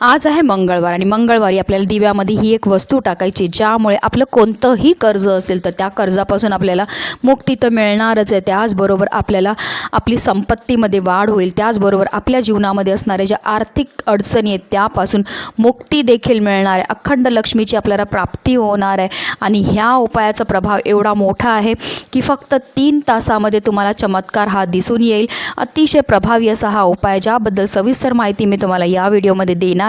आज आहे मंगळवार आणि मंगळवारी आपल्याला दिव्यामध्ये ही एक वस्तू टाकायची ज्यामुळे आपलं कोणतंही कर्ज असेल तर त्या कर्जापासून आपल्याला मुक्ती तर मिळणारच आहे. त्याचबरोबर आपल्याला आपली संपत्तीमध्ये वाढ होईल. त्याचबरोबर आपल्या जीवनामध्ये असणाऱ्या ज्या आर्थिक अडचणी आहेत त्यापासून मुक्ती देखील मिळणार आहे. अखंड लक्ष्मीची आपल्याला प्राप्ती होणार आहे. आणि ह्या उपायाचा प्रभाव एवढा मोठा आहे की फक्त तीन तासामध्ये तुम्हाला चमत्कार हा दिसून येईल. अतिशय प्रभावी असा हा उपाय ज्याबद्दल सविस्तर माहिती मी तुम्हाला या व्हिडिओमध्ये देणार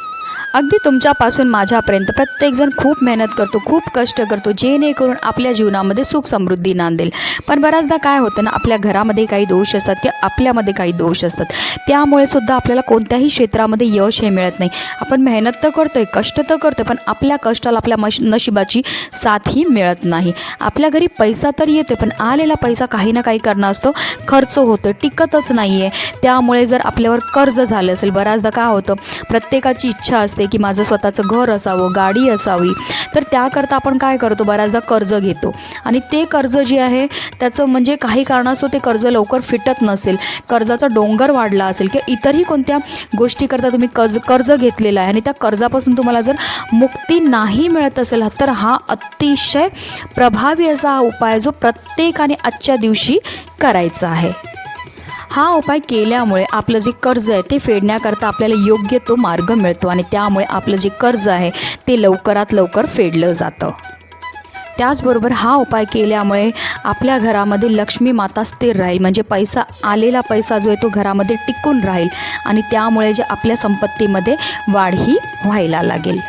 अगदी तुमच्यापासून माझ्यापर्यंत प्रत्येकजण खूप मेहनत करतो खूप कष्ट करतो जेणेकरून आपल्या जीवनामध्ये सुख समृद्धी नांदेल. पण बऱ्याचदा काय होतं ना आपल्या घरामध्ये काही दोष असतात किंवा आपल्यामध्ये काही दोष असतात. त्यामुळे सुद्धा आपल्याला कोणत्याही क्षेत्रामध्ये यश हे मिळत नाही. आपण मेहनत तर करतोय कष्ट तर करतोय पण आपल्या कष्टाला आपल्या मश नशिबाची साथही मिळत नाही. आपल्या घरी पैसा तर येतोय पण आलेला पैसा काही ना काही करणं असतो. खर्च होतो टिकतच नाही आहे त्यामुळे जर आपल्यावर कर्ज झालं असेल बऱ्याचदा काय होतं प्रत्येकाची इच्छा असते की माझं स्वतःचं घर असावं गाडी असावी. तर त्याकरता आपण काय करतो? बऱ्याचदा कर्ज घेतो. आणि ते कर्ज जे आहे त्याचं म्हणजे काही कारणास्तव ते कर्ज लवकर फिटत नसेल. कर्जाचा डोंगर वाढला असेल किंवा इतरही कोणत्या गोष्टीकरता तुम्ही कर्ज कर्ज घेतलेला आहे आणि त्या कर्जापासून तुम्हाला जर मुक्ती नाही मिळत असेल तर हा अतिशय प्रभावी असा हा उपाय जो प्रत्येकाने आजच्या दिवशी करायचा आहे. हा उपाय केल्यामुळे आपलं जे कर्ज आहे ते फेडण्याकरता आपल्याला योग्य तो मार्ग मिळतो आणि त्यामुळे आपलं जे कर्ज आहे ते लवकरात लवकर फेडलं जातं. त्याचबरोबर हा उपाय केल्यामुळे आपल्या घरामध्ये लक्ष्मी माता स्थिर राहील म्हणजे पैसा आलेला पैसा जो आहे तो घरामध्ये टिकून राहील आणि त्यामुळे जे आपल्या संपत्तीमध्ये वाढही व्हायला लागेल.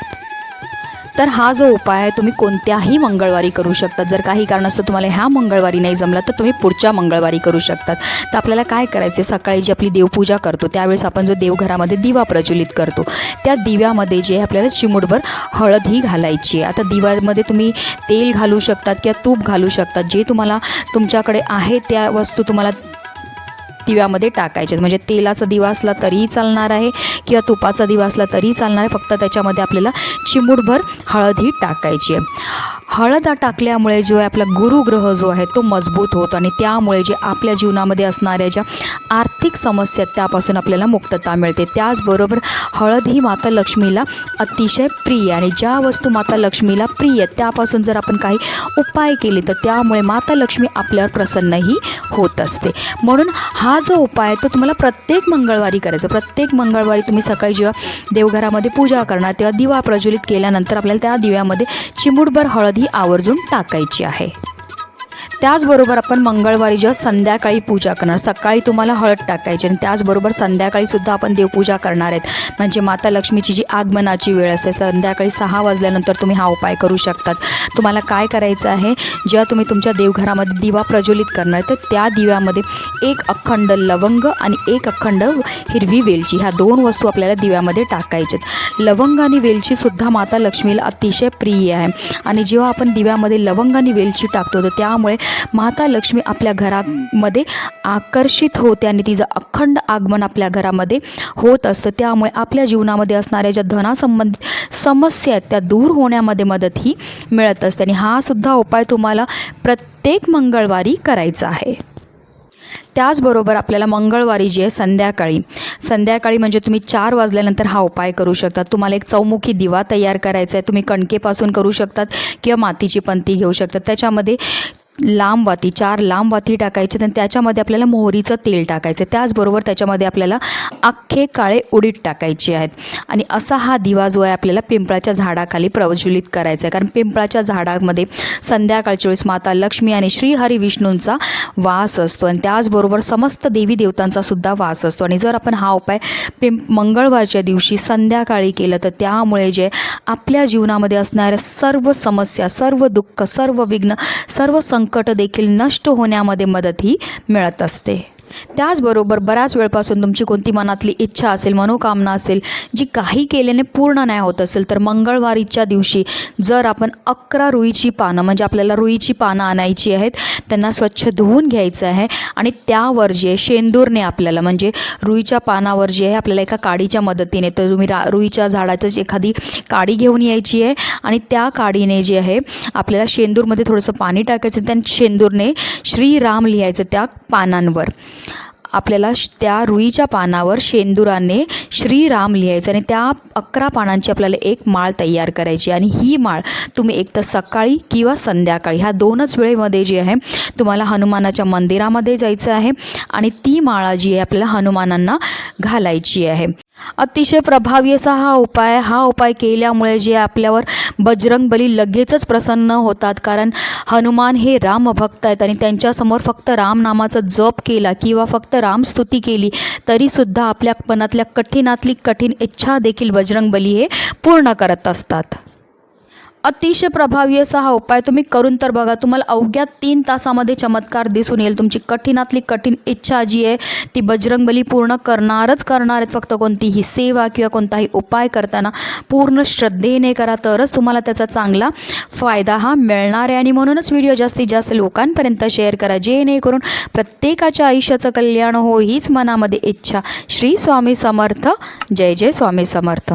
तर हा जो उपाय आहे तुम्ही कोणत्याही मंगळवारी करू शकतात जर काही कारणास्तव तुम्हाला ह्या मंगळवारी नाही जमला तर तुम्ही पुढच्या मंगळवारी करू शकतात तर आपल्याला काय करायचे सकाळी जी आपली देवपूजा करतो त्यावेळेस आपण जो देवघरामध्ये दिवा प्रज्वलित करतो. त्या दिव्यामध्ये जे आहे आपल्याला चिमुटभर हळद ही घालायची आहे. आता दिव्यामध्ये तुम्ही तेल घालू शकतात किंवा तूप घालू शकतात. जे तुम्हाला तुमच्याकडे आहे त्या वस्तू तुम्हाला दिव्यामध्ये टाकायचे. म्हणजे तेलाचा दिवा असला तरीही चालणार आहे किंवा तुपाचा दिवा असला तरीही चालणार आहे. फक्त त्याच्यामध्ये आपल्याला चिमूटभर हळद ही टाकायची आहे. हळद टाकल्यामुळे जो आहे आपला गुरुग्रह जो आहे तो मजबूत होतो आणि त्यामुळे जे आपल्या जीवनामध्ये असणाऱ्या ज्या आर्थिक समस्या आहेत त्यापासून आपल्याला मुक्तता मिळते. त्याचबरोबर हळद ही माता लक्ष्मीला अतिशय प्रिय आणि ज्या वस्तू माता लक्ष्मीला प्रिय आहेत त्यापासून जर आपण काही उपाय केले तर त्यामुळे माता लक्ष्मी आपल्यावर प्रसन्नही होत असते. म्हणून हा जो उपाय आहे तो तुम्हाला प्रत्येक मंगळवारी करायचा. प्रत्येक मंगळवारी तुम्ही सकाळी जेव्हा देवघरामध्ये पूजा करणार तेव्हा दिवा प्रज्वलित केल्यानंतर आपल्याला त्या दिव्यामध्ये चिमुडभर हळद आवर्जून टाकायची आहे. त्याचबरोबर आपण मंगळवारी जेव्हा संध्याकाळी पूजा करणार सकाळी तुम्हाला हळद टाकायची आणि त्याचबरोबर संध्याकाळीसुद्धा आपण देवपूजा करणार आहेत. म्हणजे माता लक्ष्मीची जी आगमनाची वेळ असते संध्याकाळी सहा वाजल्यानंतर तुम्ही हा उपाय करू शकतात. तुम्हाला काय करायचं आहे? जेव्हा तुम्ही तुमच्या देवघरामध्ये दिवा प्रज्वलित करणार तर त्या दिव्यामध्ये एक अखंड लवंग आणि एक अखंड हिरवी वेलची ह्या दोन वस्तू आपल्याला दिव्यामध्ये टाकायच्यात लवंग आणि वेलचीसुद्धा माता लक्ष्मीला अतिशय प्रिय आहे. आणि जेव्हा आपण दिव्यामध्ये लवंग आणि वेलची टाकतो तर त्या त्यामुळे माता लक्ष्मी आपल्या घरामध्ये आकर्षित होते आणि तिचं अखंड आगमन आपल्या घरामध्ये होत असतं. त्यामुळे आपल्या जीवनामध्ये असणाऱ्या ज्या धनासंबंधित समस्या आहेत त्या दूर होण्यामध्ये मदत ही मिळत असते. आणि हा सुद्धा उपाय तुम्हाला प्रत्येक मंगळवारी करायचा आहे. त्याचबरोबर आपल्याला मंगळवारी जी आहे संध्याकाळी. संध्याकाळी म्हणजे तुम्ही चार वाजल्यानंतर हा उपाय करू शकतात तुम्हाला एक चौमुखी दिवा तयार करायचा आहे. तुम्ही कणकेपासून करू शकतात किंवा मातीची पंती घेऊ शकतात त्याच्यामध्ये लांब वाती चार लांब वाती टाकायचे आणि त्याच्यामध्ये आपल्याला मोहरीचं तेल टाकायचं. त्याचबरोबर त्याच्यामध्ये आपल्याला अख्खे काळे उडीद टाकायचे आहेत. आणि असा हा दिवा जो आहे आपल्याला पिंपळाच्या झाडाखाली प्रज्वलित करायचा आहे. कारण पिंपळाच्या झाडामध्ये संध्याकाळच्या वेळेस माता लक्ष्मी आणि श्रीहरी विष्णूंचा वास असतो. आणि त्याचबरोबर समस्त देवी देवतांचा सुद्धा वास असतो. आणि जर आपण हा उपाय पिंप मंगळवारच्या दिवशी संध्याकाळी केलं तर त्यामुळे जे आपल्या जीवनामध्ये असणाऱ्या सर्व समस्या सर्व दुःख सर्व विघ्न सर्व संकट देखील नष्ट होण्यामध्ये मदतही मिळत असते. त्याचबरोबर बऱ्याच वेळपासून तुमची कोणती मनातली इच्छा असेल मनोकामना असेल जी काही केल्याने पूर्ण नाही होत असेल तर मंगळवारीच्या दिवशी जर आपण अकरा रुईची पानं म्हणजे आपल्याला रुईची पानं आणायची आहेत त्यांना स्वच्छ धुवून घ्यायचं आहे आणि त्यावर जे शेंदूरने आपल्याला म्हणजे रुईच्या पानावर जे आहे आपल्याला एका काडीच्या मदतीने तर तुम्ही रा रुईच्या झाडाचंच एखादी काडी घेऊन यायची आहे आणि त्या काडीने जे आहे आपल्याला शेंदूरमध्ये थोडंसं पाणी टाकायचं त्या शेंदूरने श्रीराम लिहायचं त्या पानांवर. आपल्याला त्या रुईच्या पानावर शेंदुराने श्रीराम लिहायचं आणि त्या अकरा पानांची आपल्याला एक माळ तयार करायची. आणि ही माळ तुम्ही एक तर सकाळी किंवा संध्याकाळी ह्या दोनच वेळेमध्ये जी आहे तुम्हाला हनुमानाच्या मंदिरामध्ये जायचं आहे आणि ती माळा जी आहे आपल्याला हनुमानांना घालायची आहे. अतिशय प्रभावी असा हा उपाय हा उपाय केल्यामुळे जे आपल्यावर बजरंग बली लगेचच प्रसन्न होतात. कारण हनुमान हे रामभक्त आहेत आणि त्यांच्यासमोर फक्त रामनामाचा जप केला किंवा फक्त रामस्तुती केली तरीसुद्धा आपल्या मनातल्या कठीणातली कठीण इच्छा देखील बजरंग बली हे पूर्ण करत असतात. अतिशय प्रभावी असा हा उपाय तुम्ही करून तर बघा. तुम्हाला अवघ्या तीन तासामध्ये चमत्कार दिसून येईल. तुमची कठीणातली कठीण इच्छा जी आहे ती बजरंगबली पूर्ण करणारच करणार आहेत फक्त कोणतीही सेवा किंवा कोणताही उपाय करताना. पूर्ण श्रद्धेने करा तरच तुम्हाला त्याचा चांगला फायदा हा मिळणार आहे. आणि म्हणूनच व्हिडिओ जास्तीत जास्त लोकांपर्यंत शेअर करा. जेणेकरून प्रत्येकाच्या आयुष्याचं कल्याण हो हीच मनामध्ये इच्छा. श्री स्वामी समर्थ. जय जय स्वामी समर्थ.